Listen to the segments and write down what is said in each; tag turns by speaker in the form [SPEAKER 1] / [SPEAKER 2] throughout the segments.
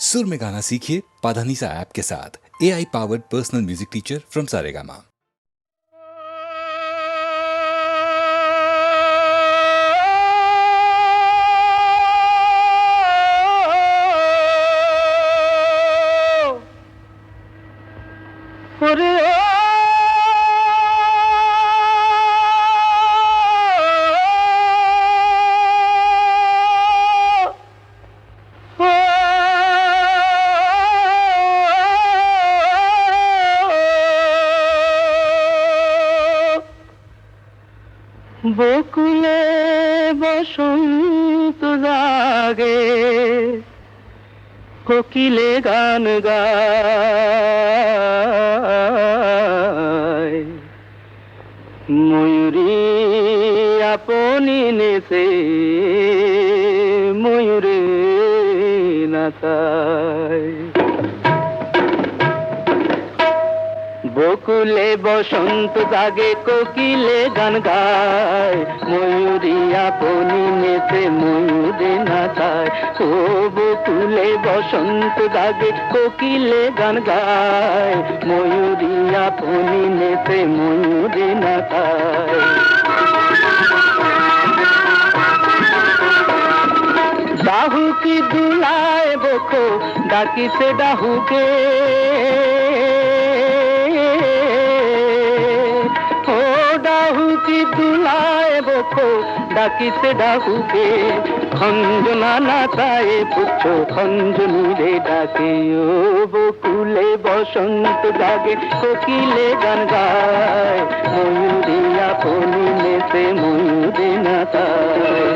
[SPEAKER 1] سر میں گانا سیکھیے پادھانیسا ایپ کے
[SPEAKER 2] ساتھ اے آئی پاورڈ پرسنل میوزک ٹیچر فرام ساریگاما আপনি নেছে ময়ূরে নাচায় বকুলে বসন্ত জাগে কোকিলে গান গায়। ময়ূরিয়া পনি নেতে ময়ূরে নাচায় ও বকুলে বসন্ত জাগে কোকিলে গান গায়। ময়ূরিয়া পনি নেতে ময়ূরে নাচায় বাহু কি দুলায় বকো, ডাকিছে ডাহুকে। ও ডাহু কি দুলায় বকো, ডাকিছে ডাহুকে। খঞ্জনা নাচায় পুচ্ছ, খঞ্জনি রে ডাকে। ও বকুলে বসন্ত জাগে, কোকিলে গান গায়। ময়ূরী আপনি নেতে ময়ূরে নাচায়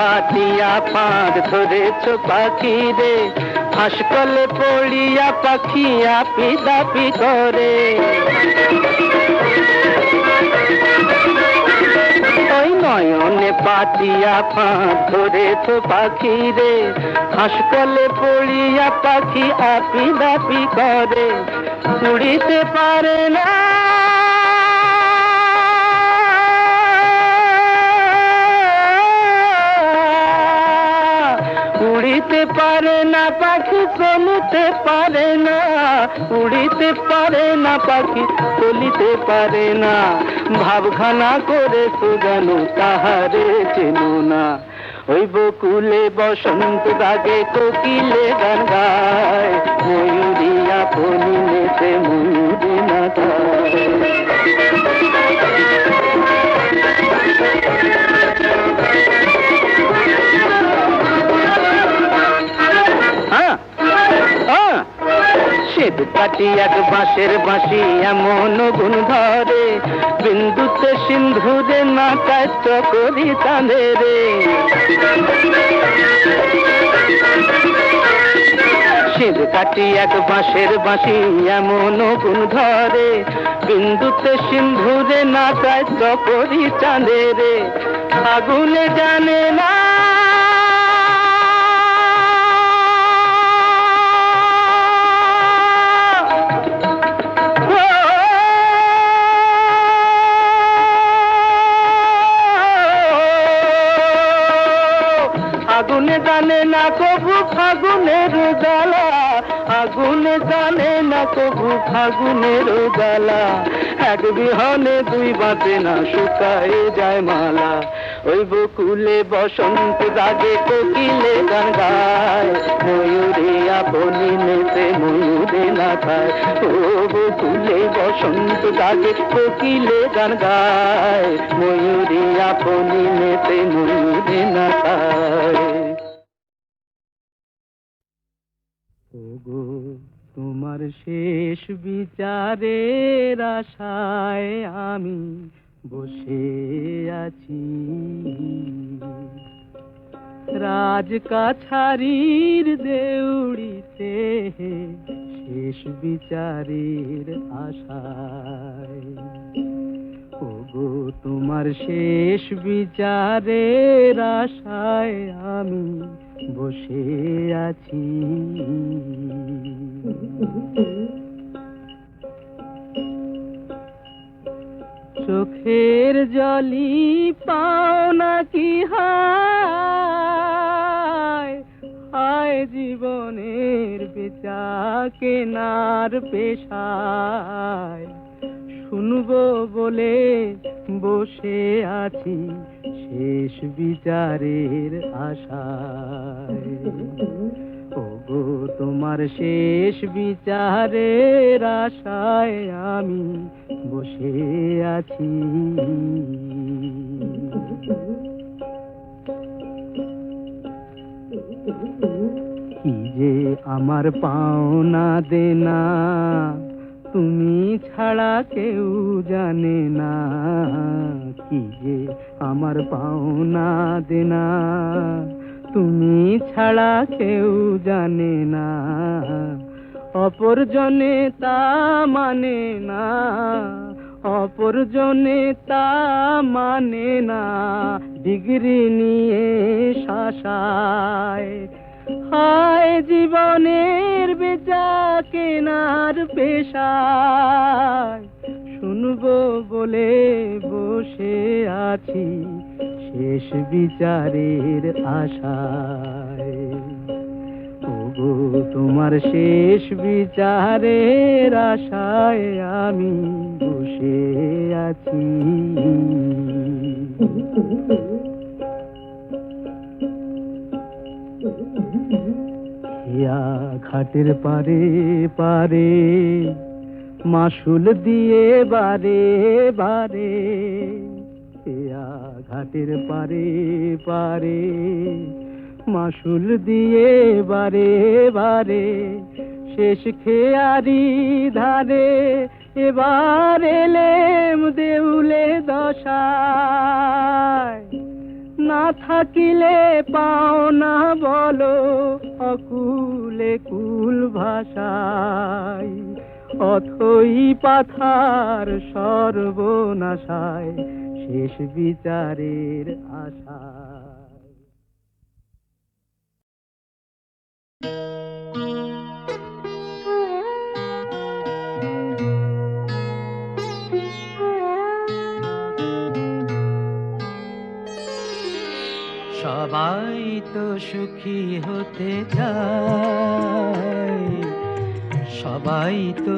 [SPEAKER 2] নয়নে পাতিয়া ফাঁদ ধরেছ পাখি রে হাসকলে পড়িয়া পাখি আপি দাপি করে ওই নয়নে পাতিয়া ফাঁদ ধরেছ পাখি রে হাসকলে পড়িয়া পাখি আপি দাপি করে উড়িতে পারে না পারে না পাখি চলিতে পারে না, উড়িতে পারে না পাখি, চলিতে পারে না। ভাবখানা করে সুজানো তাহারে চেনো না। ওই বকুলে বসন্ত দাগে কোকিলে গান গায় ময়ূরী আপনি নেতে ময়ূরী না এক বাঁশের বাঁশি, এমন গুণ ধরে। বিন্দুতে সিন্ধুরে না কাজ করি চাঁদে রে। শিব কাটি এক বাঁশের বাঁশি, এমন গুণ ধরে। বিন্দুতে করি চাঁদে রে। আগুনে জানে না ফাগুনের জ্বালা, এক বিহনে দুই বাঁচে না শুকায় যায় মালা। ওই বকুলে বসন্ত জাগে কোকিলে গান গায়। ময়ূরে আপনি নেতে ময়ূরে না খায়। ও বকুলে বসন্ত জাগে কোকিলে গান গায়। ময়ূরে আপনি নেতে ময়ূরে না খায়। তোমার শেষ বিচারের আশায় আমি বসে আছি। রাজ কাছারির দেউড়িতে শেষ বিচারের আশায়। ওগো, তোমার শেষ বিচারের আশায় আমি বসে আছি। চোখের জলি পাও নাকি হায়? হায় জীবনের বেচা কেনার পেশায়। শুনব বলে বসে আছি শেষ বিচারের আশায়। ওগো তোমার শেষ বিচারের আশায় আমি বসে আছি। কি যে আমার পাওনা দেনা তুমি ছাড়া কেউ জানে না। কি যে আমার পাওনা দেনা তুমি ছাড়া কেউ জানে না। অপরজনে তা মানে না। অপরজনে তা মানে না। ডিগ্রি নিয়ে শাসায়। হায় জীবনের বেচা কেনার পেশায়। শুনব বলে বসে আছি। শেষ বিচারের আশায়। তোমার শেষ বিচারের আশায় আমি বসে আছি। ঘাটের পারে পারে মাসুল দিয়ে বারে বারে, হিয়া ঘাটের পারে পারে মাসুল দিয়ে বারে বারে, শেষ খেয়ারি ধারে এবার এলেম দেউলে দশায়। না থাকিলে পাও না বলো অকুলে কুল ভাষায়, অথই পাথার সর্বনাশায় শেষ বিচারের আশায় সবাই তো সুখী হতে চায়। সবাই তো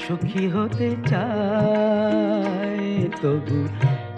[SPEAKER 2] সুখী হতে চায়। তবু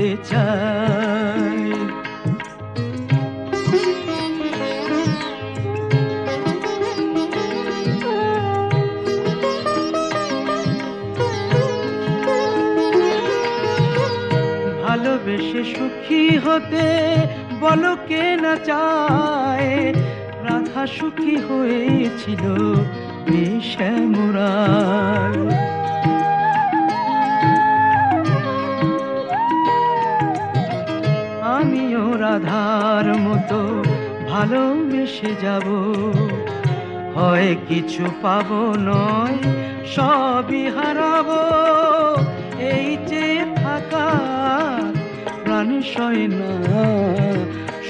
[SPEAKER 2] হতে চায় ভালোবেসে সুখী হতে বলো কে না চায়। রাধা সুখী হয়েছিল শ্যামরায় রাধার মতো ভালোবেসে যাব। হয় কিছু পাব নয়, সবই হারাবো। এই যে থাকা প্রাণী সয় না,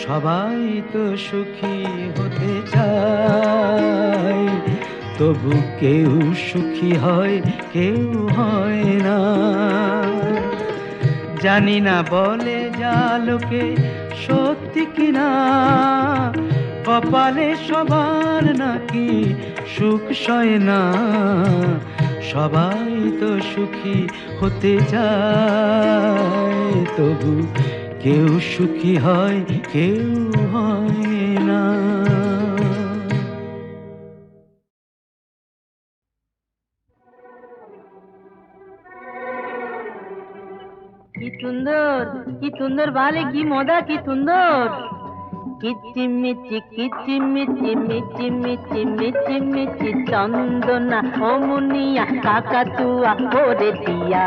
[SPEAKER 2] সবাই তো সুখী হতে চায়। তবু কেউ সুখী হয়, কেউ হয় না। জানি না বলে যা লোকে সত্যি কিনা? কপালে সবার নাকি সুখ সয় না? সবাই তো সুখী হতে চায়, তবু কেউ সুখী হয়, কেউ হয় না।
[SPEAKER 3] সুন্দর। সুন্দর বালে কি মজা কি সুন্দর কিচিমিচি কিচিমিচি মিচি মিচি মিচি মিচি চন্দনা অমুনিয়া কাকাতুয়া করে দিয়া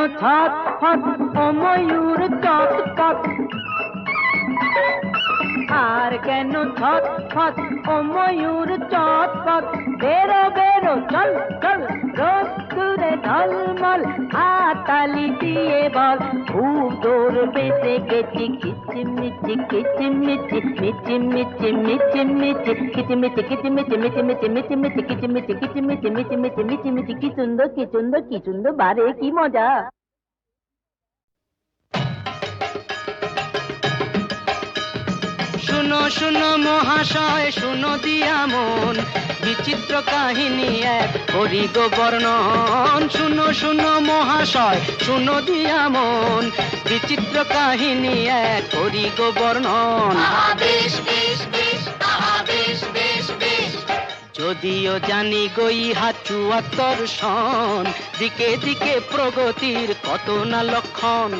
[SPEAKER 3] কেন ছট ফট ও ময়ূর চট পট আর কেন ছট ফট ও ময়ূর চট পট বেরো বেরো চল চল রোদ দূরে ঢলমল হাতালি দিয়ে বল খুব দৌড় বেঁচে গেছি কিচিমিচি কিচিমিচি মিচি মিচি মিচি মিচি কিচিমিচি কিচিমিচি মিচি মিচি মিচি মিচি কিচিমিচি কিচিমিচি মিচি মিচি মিচি মিচি কি সুন্দর কি সুন্দর কি সুন্দর বারে কি মজা
[SPEAKER 2] শুনো শুনো মহাশয় শুনো দিয়া মন। বিচিত্র কাহিনী এক করি গো বর্ণন। শুনো শুনো মহাশয় শুনো দিয়া মন। বিচিত্র কাহিনী এক করি গো বর্ণন যদিও জানি গই হাচুয়াত্তর সন দিকে দিকে প্রগতির কত না লক্ষণ।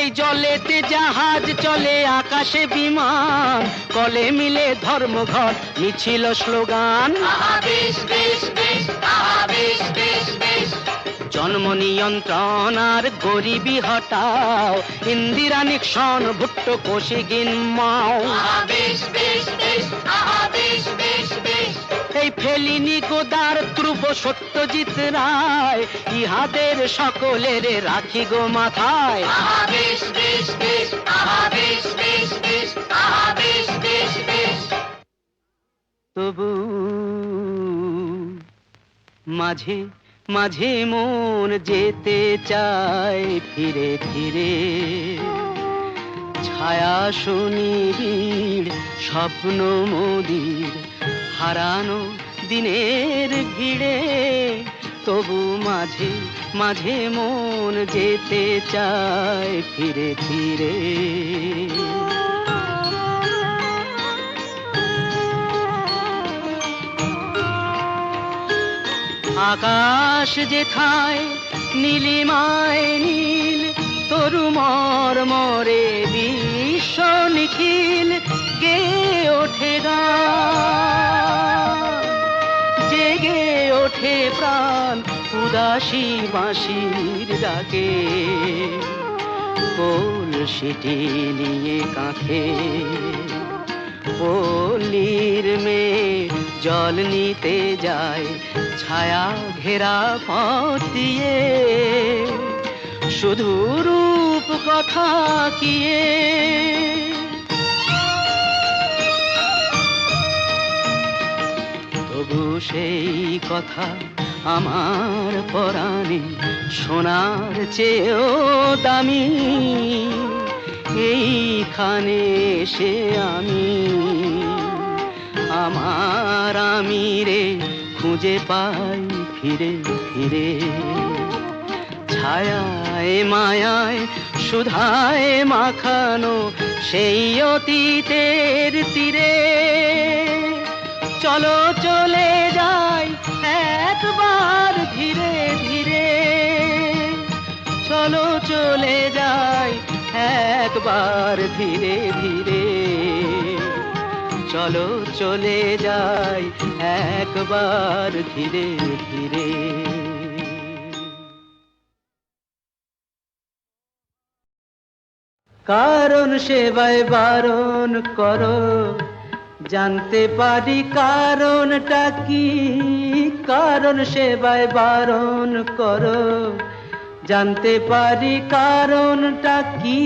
[SPEAKER 2] এই জলেতে জাহাজ চলে আকাশে বিমান। কলে মিলে ধর্মঘট মিছিল স্লোগান। জন্ম নিয়ন্ত্রণ আর গরিবি হটাও। ইন্দিরা নিক্সন ভুট্টো কোশিগিন মাও এই ফেলিনি গোদার ধ্রুব সত্যজিৎ রায়। ইহাদের সকলের রাখি গো মাথায়। তবু মাঝে মাঝে মন যেতে চায় ফিরে ফিরে। ছায়া সুনিবিড় স্বপ্ন মোদির। হারানো দিনের ভিড়ে তবু মাঝে মাঝে মন যেতে চায় ফিরে ফিরে। আকাশ যেথায়, নীলিমায় নীল তরু মর মরে বিশ্ব নিখিল, গে ওঠে জেগে ওঠে প্রাণ উদাসী বাঁশির ডাকে। কোল সিটি নিয়ে কাঁখে পল্লীর মেয়ে জল নিতে যায়, ছায়া ঘেরা পথ দিয়ে। রূপ কথা কিয়ে তবু সেই কথা আমার পরাণে সোনার চেয়েও দামি। এইখানে সে আমি, আমার আমি রে খুঁজে পাই ফিরে ফিরে। ছায়ায়, মায়ায় সুধায় মাখানো সেই অতীতের তীরে। চলো, চলে যাই একবার ধীরে ধীরে। চলো, চলে যাই একবার ধীরে ধীরে। চলো, চলে যাই একবার ধীরে ধীরে। কারণ সেবায় বারণ করো। জানতে পারি কারণটা কি। কারণ সেবায় বারণ করো। জানতে পারি কারণটা কি।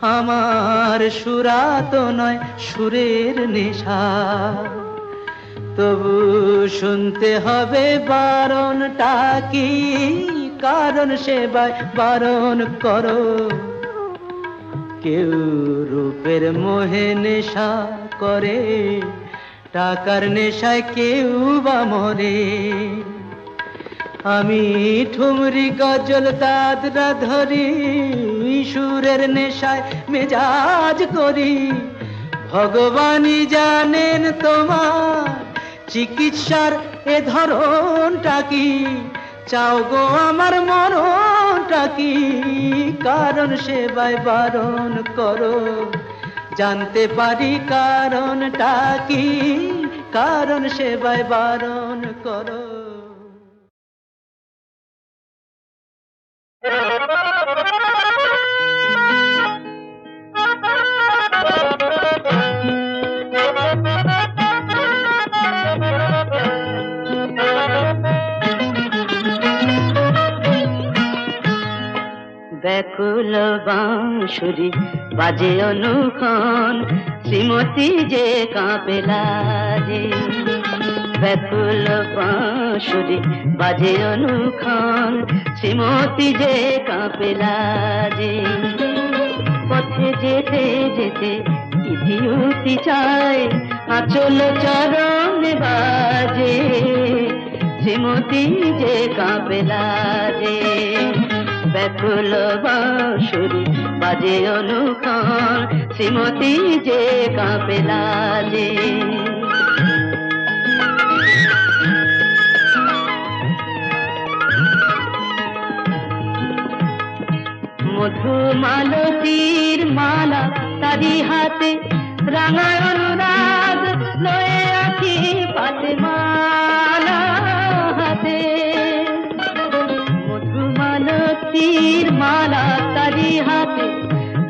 [SPEAKER 2] আমার সুরাত নয়, সুরের নেশা। তবু শুনতে হবে বারণটা কি। কারণ সেবায় বারণ করো। কেউ রূপের মোহে নেশা করে, টাকার নেশায় কেউ বা মরে। আমি ঠুমরি গজল দাদরা ধরি, সুরের নেশায় মেজাজ করি। ভগবানই জানেন তোমার চিকিৎসার এ ধরনটা কি। চাও গো আমার মরণটা কি? কারণ সেবায় বারণ করো। জানতে পারি কারণটা কি? কারণ সেবায় বারণ করো। ব্যাকুল বাঁশুরি, বাজে অনুক্ষণ, শ্রীমতী যে কাঁপেলা যে ব্যাকুল বাঁশুরি, বাজে অনুক্ষণ, শ্রীমতী যে কাঁপেলা যে পথে যেতে যেতে ইতিউতি চায়, আচল চরণ বাজে। শ্রীমতী যে কাঁপেলা যে ব্যাকুল বাঁশুরি, বাজে অনুক্ষণ শ্রীমতী যে কাঁপেলা যে মধুমালতীর মালা তারি হাতে, রাঙা অনুরাগ, লয়ে আছি পাতে মালা মধুমালতীর মালা তারি হাতে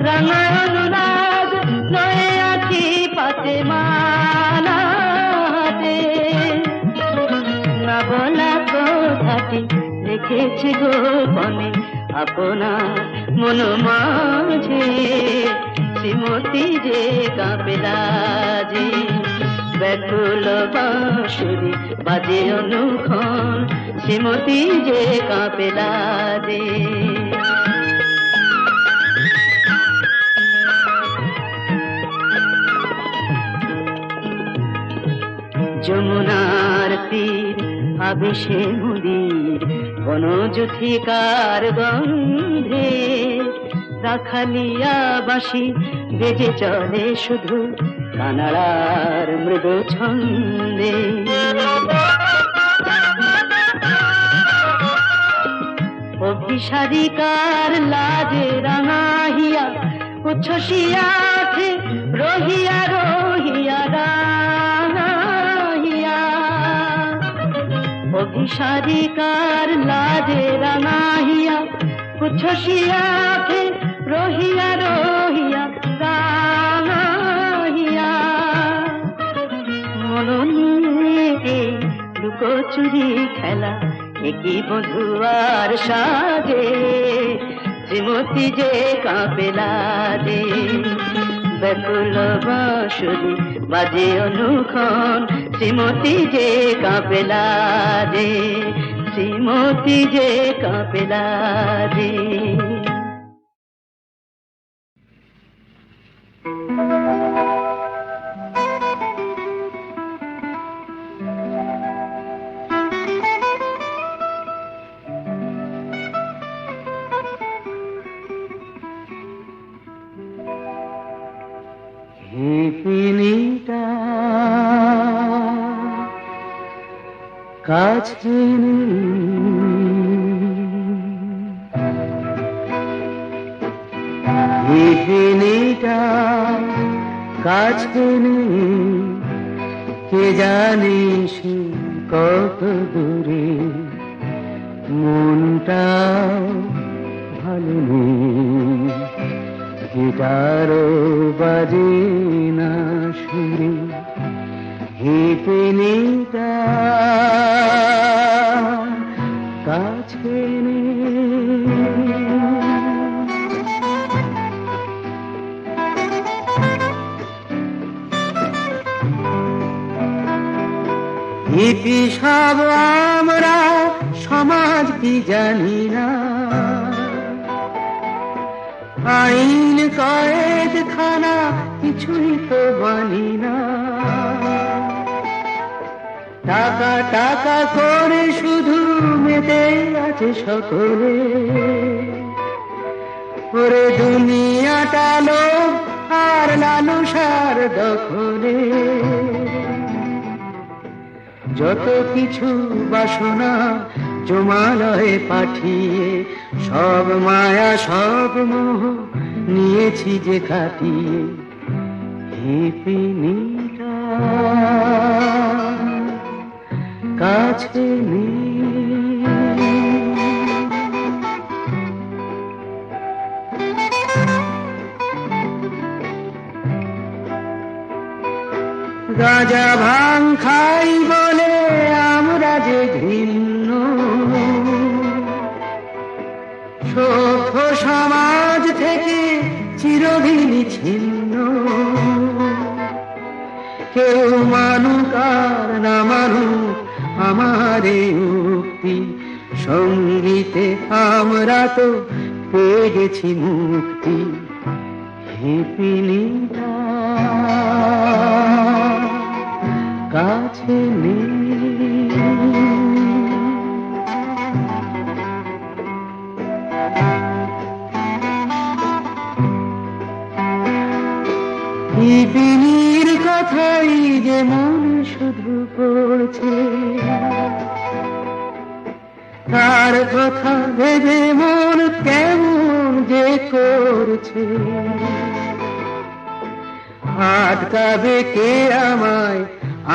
[SPEAKER 2] রাঙা অনুরাগ লয়ে আছি পাতে মালা না বলা কথাটি লিখেছি গোপনে আপনার মন মাঝে শ্রীমতী ব্যাকুল বাঁশুরি, বাজে অনুক্ষণ, শ্রীমতী যে কাঁপেলা যে যমুনার তীর, আবেশে মুদির বনজুথিকার গন্ধে, রাখালিয়া বাসি বেজে চলে শুধু কানাড়ার মৃদু ছন্দে। অভিসারিকার লাজে রাঙাহিয়া উচ্ছ্বসিয়াছে রহিয়া রহিয়া, রাঙাহিয়া। অভিসারিকার লাজে রাঙাহিয়া উচ্ছ্বসিয়াছে রহিয়া লুকোচুরি খেলা একই বধুয়ার সাজে? শ্রীমতী যে কাঁপেলা দে ব্যাকুল বাঁশুরি বাজে অনুক্ষণ, শ্রীমতী যে কাঁপেলা দে শ্রীমতী যে কাঁপেলা দে হিপিনিটা কাছে হিপিনিটা কাছে কে জানে সে কত দূরে। মনটা ভালো নেই। গিটারও বাজে না সুরে হিপিনিটা কাছে ইতি সব আমরা সমাজ কি জানি না। আইন কয়েদ খানা কিছুই তো বানি না। টাকা টাকা করে শুধু মেতে আছে সকলে। ওরে দুনিয়াটা লোক আর লালসার দখলে। যত কিছু বাসনা জমালয়ে পাঠিয়ে সব মায়া, সব মোহ নিয়েছি যে কাটিয়ে হিপিনিটা কাছে নেই রাজা ভাং খাই বলে আমরা যে ঘৃণ্য চিরদিন ছিন্ন। কেউ মানুক আর না মানুক, আমার উক্তি সঙ্গীতে আমরা তো পেয়ে গেছি মুক্তি কাছে নেই। বিপিনীর কথাই যে মন শুধু পড়ছে। তার কথা ভেবে মন কেমন যে করছে। আটকাবে কে আমায়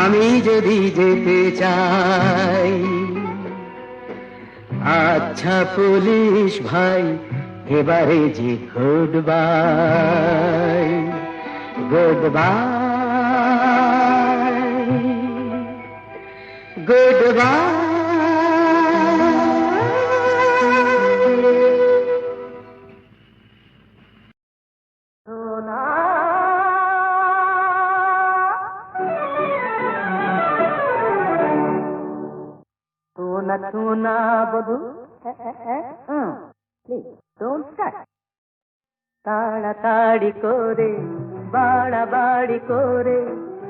[SPEAKER 2] আমি যদি যেতে চাই? আচ্ছা পুলিশ ভাই, এবারে যে গুড گوڈا سونا سونا سونا
[SPEAKER 3] ببو تم کا تاڑ تاڑی کو ری বাড়াবাড়ি করে,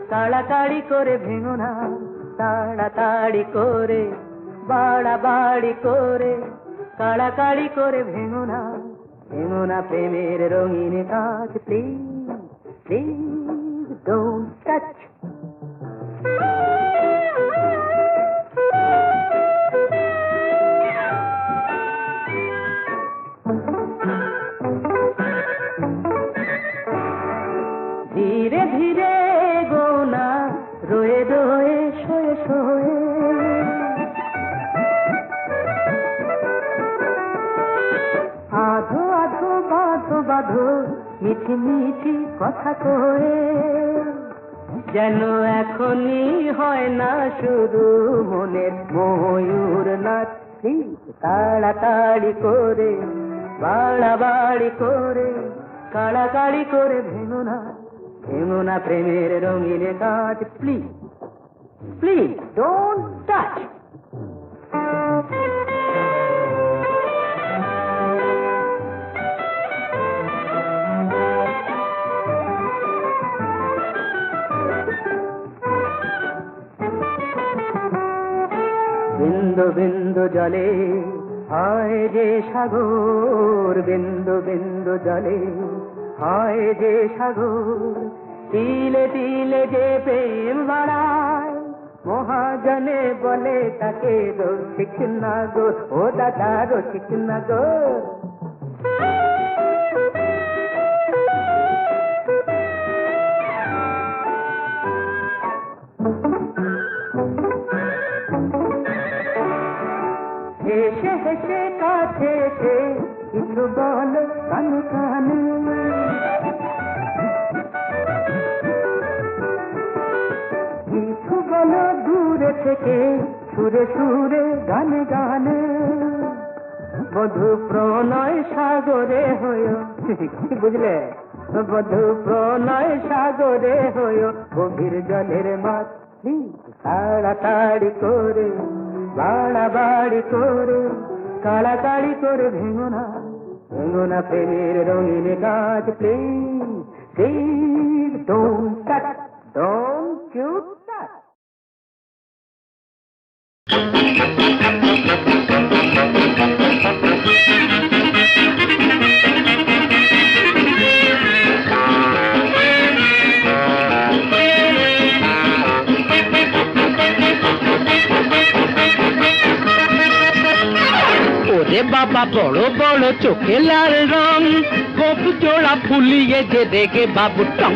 [SPEAKER 3] তাড়াতাড়ি করে ভেঙো না, তাড়াতাড়ি করে, বাড়াবাড়ি করে কাড়াকাড়ি করে ভেঙো না। ভেঙো না প্রেমের রঙিন কাজ প্লিজ প্লিজ ডোন্ট টাচ মিঠি মিঠি কথা কয়ে, যেন এখনই হয় না শুরু মনের ময়ূর নাচ তাড়াতাড়ি করে, বাড়াবাড়ি করে, কাড়াকাড়ি করে ভেঙো না ভেঙো না প্রেমের রঙিনে কাজ প্লিজ প্লিজ ডোন্ট টাচ বিন্দু বিন্দু জলে, হয় যে সাগর, বিন্দু বিন্দু জলে, হয় যে সাগর,
[SPEAKER 2] তিলে তিলে যে প্রেম বাড়ায়, মহাজনে বলে তাকে রসিক না গো, ও দাদা রসিক না গো। হেসে কাছে কিছু বল, কানে কানে। কিছু বল দূরে থেকে, সুরে সুরে গানে গানে। বধু প্রণয় সাগরে হয়, কি বুঝলে? বধু প্রণয় সাগরে হয়, গভীর জলের মাছ তাড়াতাড়ি করে, বাড়াবাড়ি করে। কাড়াকাড়ি করে ভেঙো না ভেঙো না প্রেমের রঙিন গাছ। Please please don't touch don't you ওরে বাবা বড় বড় চোখে লাল রং, গোপ জোড়া ফুলিয়ে যে দেখে বাবু টং।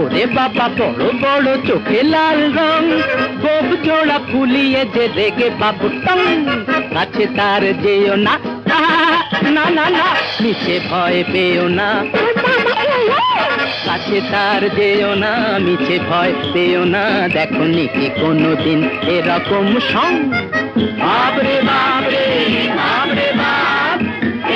[SPEAKER 2] ওরে বাবা বড় বড় চোখে লাল রং, গোপ জোড়া ফুলিয়ে যে দেখে বাবু টং। কাছে তার যেও না না না না, মিছে ভয় পেও না। কাছে তার যেও না, মিছে ভয় পেও না। দেখো কি কোনোদিন এরকম সং। বাবরে বাবরে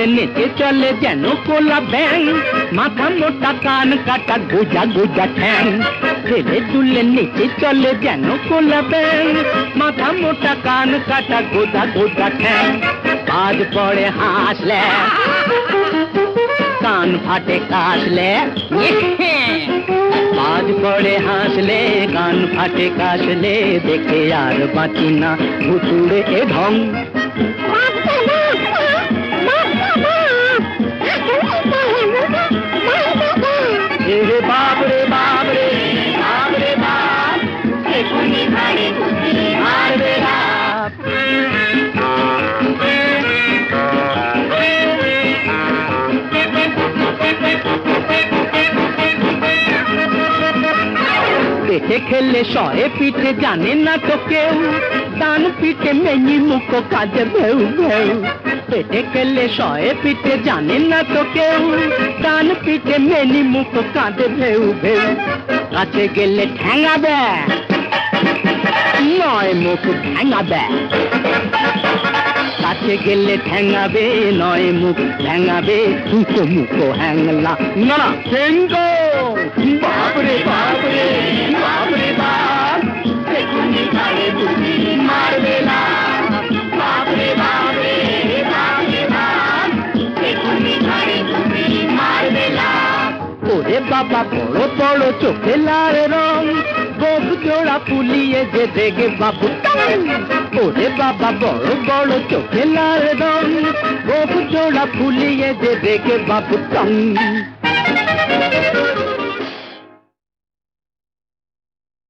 [SPEAKER 2] দুলে নেচে চলে যেন কোলা ব্যাং। মাথা মোটা কান কাটা গোজা গোজা ঠ্যাং। ছেলে দুলে নেচে চলে যেন কোলা ব্যাং। মাথা মোটা কান কাটা গোজা গোজা ঠ্যাং। আজ পড়ে হাসলে, কান ফাটে কাশলে আজ পড়ে হাসলে, কান ফাটে কাশলে, দেখে আর বাঁচি না ভুতুড়ে এ ঢং। রে বাপ রে বাপ রে বাপ রে বাপ। এখুনি ঘাড়ে পেটে খেলে সয়ে পিঠে জানে না তো কেউ। ডান পিঠে মেনি মুখো কাজে ভেউ ভেউ। পেটে খেলে সয়ে পিঠে জানে না তো কেউ। ডান পিঠে মেনি মুখো কাঁদে ভেউ ভেউ। কাছে গেলে ঠ্যাঙাবে। নয় মুখ ঠ্যাঙাবে। কাছে গেলে ঠ্যাঙাবে, নয় মুখ ঠ্যাঙাবে। মুখো মুখো হ্যাংলা। না ঠেঙ্গো বাপরে বাপরে বাপরে, বাপ এখুনি ঘাড়ে বুঝি মারবে না। বাপরে বাপরে বাপরে, বাপ এখুনি ঘাড়ে বুঝি মারবে না। ওরে বাবা, বড় বড় চোখে লাল রং, গোপ জোড়া ফুলিয়ে যে দেখে বাবু ওরে বাবা, বড় বড় চোখে লাল রং, গোপ জোড়া ফুলিয়ে যে দেখে বাবু টং